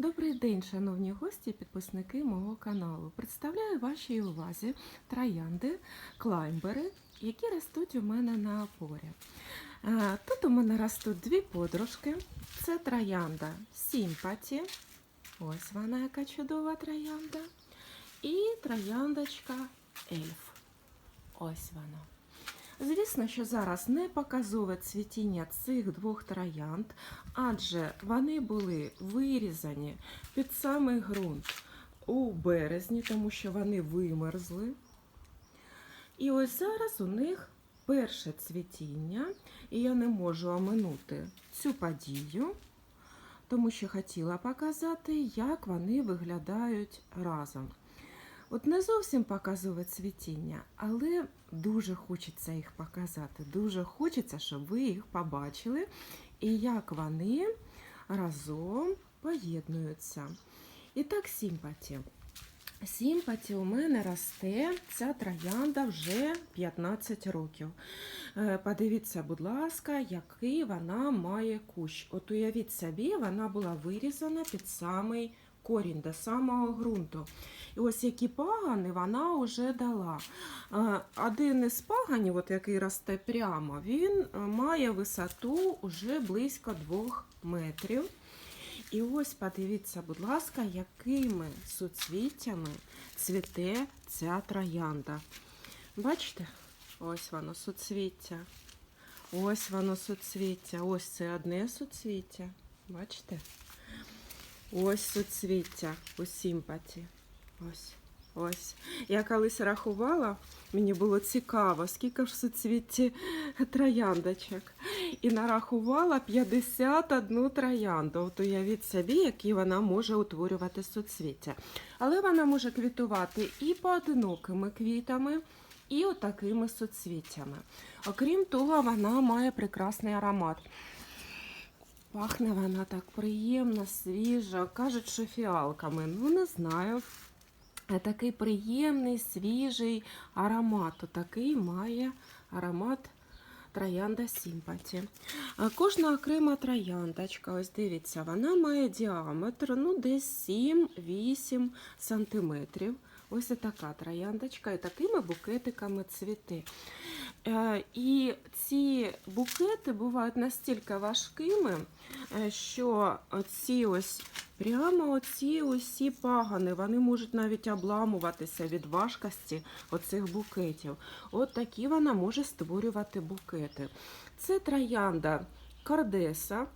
Добрий день, шановні гості і підписники мого каналу. Представляю вашій увазі троянди, клаймбери, які ростуть у мене на опорі. Е, Тут у мене ростуть дві подружки. Це троянда Сімпаті. Ось вона, яка чудова троянда. І трояндочка Ельф. Ось вона. Звісно, що зараз не показове цвітіння цих двох троянд, адже вони були вирізані під самий ґрунт у березні, тому що вони вимерзли. І ось зараз у них перше цвітіння, і я не можу оминути цю подію, тому що хотіла показати, як вони виглядають разом. От не зовсім показове цвітіння, але дуже хочеться їх показати. Дуже хочеться, щоб ви їх побачили і як вони разом поєднуються. І так, сімпаті. Сімпаті у мене росте ця троянда вже 15 років. Е, Подивіться, будь ласка, який вона має кущ. От уявіть собі, вона була вирізана під самий корінь до самого ґрунту. І ось які пагани вона вже дала. Е, Один із паганів, от який росте прямо, він е, має висоту вже близько 2 метрів. І ось подивіться, будь ласка, якими суцвіттями цвіте ця троянда. Бачите? Ось воно суцвіття. Ось воно суцвіття. Ось це одне суцвіття. Бачите? Ось суцвіття у сімпаті. Ось. Ось. Я колись рахувала, мені було цікаво, скільки ж суцвітті трояндочок. І нарахувала 51 троянду. От уявіть собі, які вона може утворювати суцвіття. Але вона може квітувати і поодинокими квітами, і отакими суцвіттями. Окрім того, вона має прекрасний аромат. Пахне вона так приємно, свіжо. Кажуть, що фіалками. Ну, не знаю. Е, Такий приємний, свіжий аромат. Такий має аромат троянда Сімпаті. Кожна окрема трояндочка, ось дивіться, вона має діаметр ну, десь 7-8 сантиметрів. Ось така трояндочка і такими букетиками цвіти. Е, І ці букети бувають настільки важкими, е, що ці ось прямо оці усі пагани, вони можуть навіть обламуватися від важкості оцих букетів. От такі вона може створювати букети. Це троянда Кардеса.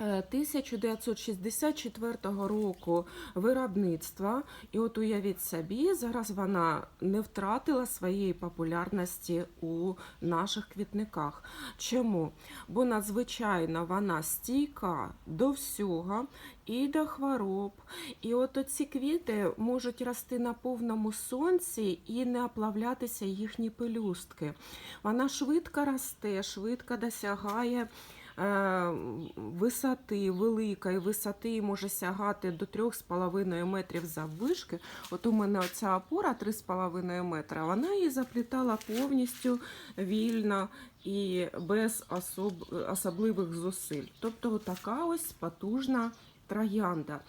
Е, 1964 року виробництва, і от уявіть собі, зараз вона не втратила своєї популярності у наших квітниках. Чому? Бо надзвичайно вона стійка до всього і до хвороб. І от ці квіти можуть рости на повному сонці і не оплавлятися їхні пелюстки. Вона швидко росте, швидко досягає. Е, Висоти великої висоти може сягати до 3,5 метрів заввишки. От у мене оця опора 3,5 метра. Вона її заплітала повністю вільно і без особ... особливих зусиль. Тобто, така ось потужна троянда.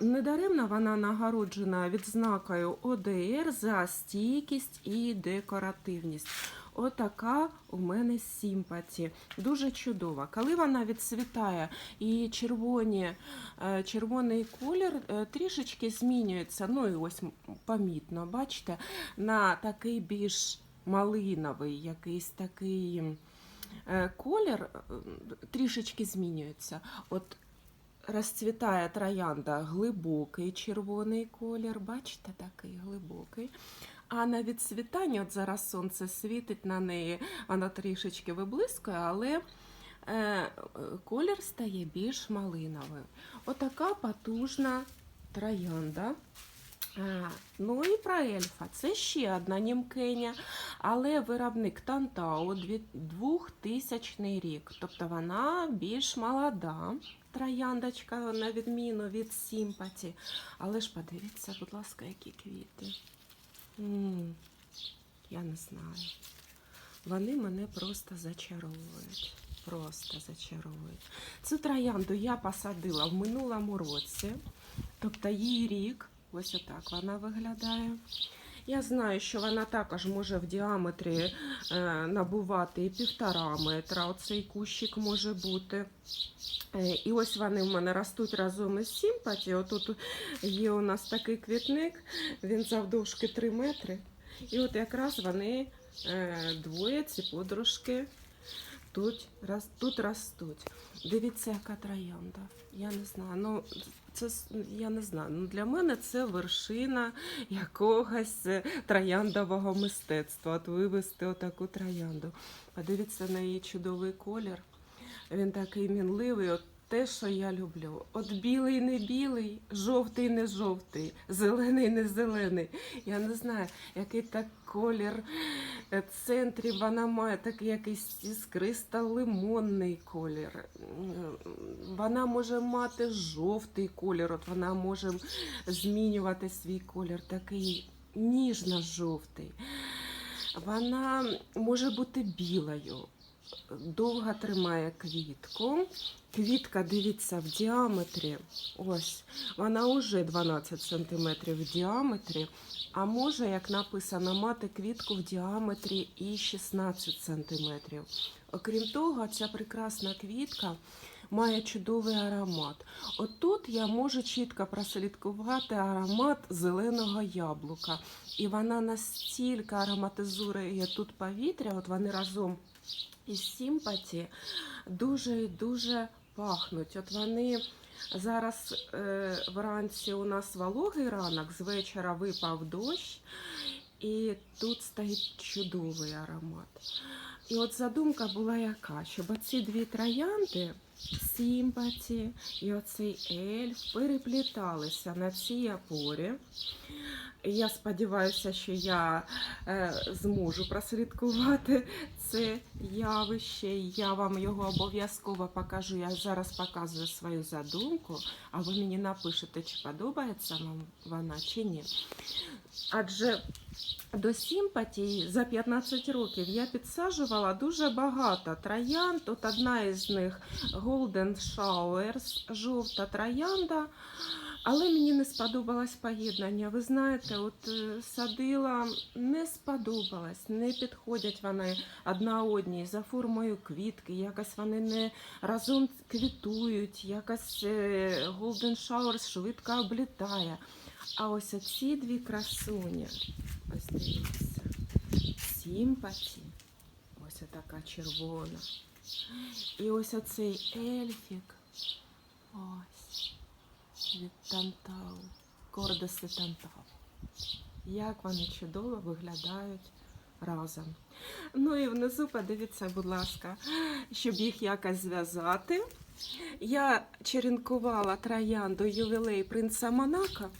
Недаремно вона нагороджена відзнакою ОДР за стійкість і декоративність. Отака у мене сімпаті. Дуже чудова. Коли вона відцвітає і червоні, е, червоний колір е, трішечки змінюється. Ну і ось помітно, бачите, на такий більш малиновий, якийсь такий е, колір трішечки змінюється. От розцвітає троянда глибокий червоний колір, бачите, такий глибокий. А на відцвітанні, от зараз сонце світить на неї, вона трішечки виблискує, але е, колір стає більш малиновим. Отака потужна троянда. А, ну і про ельфа. Це ще одна німкеня, але виробник Тантау 2000 рік. Тобто вона більш молода трояндочка, на відміну від Сімпаті. Але ж подивіться, будь ласка, які квіти. Я не знаю. Вони мене просто зачаровують. Просто зачаровують. Цю троянду я посадила в минулому році. Тобто її рік, ось отак вона виглядає. Я знаю, що вона також може в діаметрі е, набувати і півтора метра. Оцей кущик може бути. Е, і ось вони в мене ростуть разом із сімпаті. Отут є у нас такий квітник, він завдовжки 3 метри. І от якраз вони е, двоє, ці подружки, тут, рос- тут ростуть. Дивіться, яка троянда. Я не знаю. Ну, це я не знаю. Ну, для мене це вершина якогось е, трояндового мистецтва. От вивести отаку троянду. Подивіться на її чудовий колір. Він такий мінливий. От те, що я люблю. От білий не білий, жовтий не жовтий, зелений не зелений. Я не знаю, який так колір е, центрів вона має такий якийсь іскристо-лимонний колір. Вона може мати жовтий колір, от вона може змінювати свій колір, такий ніжно-жовтий. Вона може бути білою, довго тримає квітку. Квітка, дивіться, в діаметрі. Ось, вона вже 12 см в діаметрі, а може, як написано, мати квітку в діаметрі і 16 см. Окрім того, ця прекрасна квітка має чудовий аромат. Отут я можу чітко прослідкувати аромат зеленого яблука. І вона настільки ароматизує тут повітря, от вони разом із симпаті дуже і дуже пахнуть. От вони зараз е, вранці у нас вологий ранок, з вечора випав дощ, і тут стоїть чудовий аромат. І от задумка була яка, щоб оці дві троянди, симпаті і оцей ельф перепліталися на цій опорі. Я сподіваюся, що я е, зможу прослідкувати це явище. Я вам його обов'язково покажу. Я зараз показую свою задумку, а ви мені напишете, чи подобається вам вона чи ні. Адже до симпатії за 15 років я підсаджувала дуже багато троянд. От одна із них Golden Showers, жовта троянда. Але мені не сподобалось поєднання. Ви знаєте, от е, садила не сподобалось, не підходять вони одна одній за формою квітки, якось вони не разом квітують, якось е, Golden Showers швидко облітає. А ось оці дві красуні, ось дивіться, сімпаті, ось така червона. І ось оцей ельфік. Ось від Тантау, Кордоси Тантау. Як вони чудово виглядають разом. Ну і внизу подивіться, будь ласка, щоб їх якось зв'язати. Я черенкувала троянду ювілей принца Монако.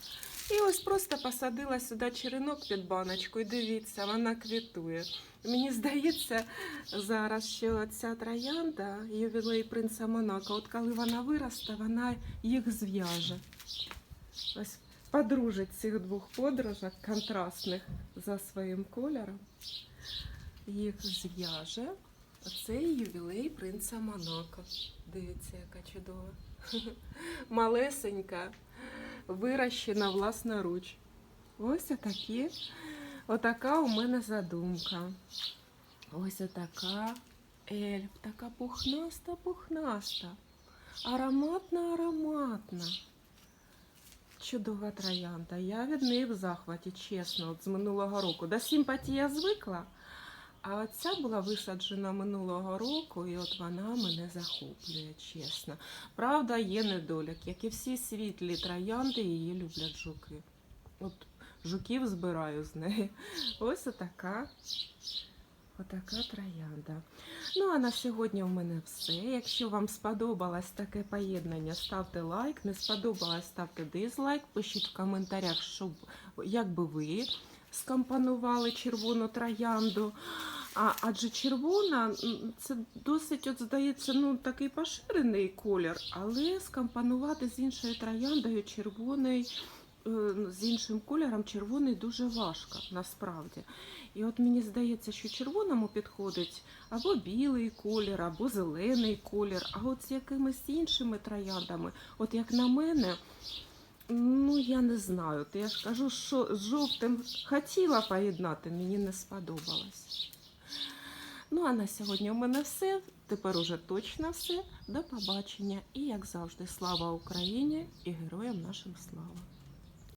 І ось просто посадила сюди черенок під баночку. І дивіться, вона квітує. Мені здається зараз, що ця троянда, ювілей принца Монако, от коли вона виросте, вона їх зв'яже. Ось подружить цих двох подружок контрастних за своїм кольором. Їх зв'яже. Оцей ювілей принца Монако. Дивіться, яка чудова. Малесенька, вирощена власноруч. Ось отакі. Отака у мене задумка. Ось отака ельф, така пухнаста, пухнаста. Ароматна, ароматна. Чудова троянда. Я від неї в захваті, чесно, от з минулого року. До симпатії звикла. А оця була висаджена минулого року, і от вона мене захоплює, чесно. Правда, є недолік, як і всі світлі троянди, її люблять жуки. От жуків збираю з неї. Ось отака, отака троянда. Ну а на сьогодні в мене все. Якщо вам сподобалось таке поєднання, ставте лайк. Не сподобалось, ставте дизлайк. Пишіть в коментарях, щоб як би ви скомпонували червону троянду. А, адже червона це досить, от здається, ну такий поширений колір, але скомпонувати з іншою трояндою червоний, е, з іншим кольором червоний дуже важко насправді. І от мені здається, що червоному підходить або білий колір, або зелений колір, а от з якимись іншими трояндами, от як на мене, Ну, я не знаю. То я ж кажу, що з жовтим хотіла поєднати, мені не сподобалось. Ну, а на сьогодні у мене все. Тепер уже точно все. До побачення. І, як завжди, слава Україні і героям нашим слава!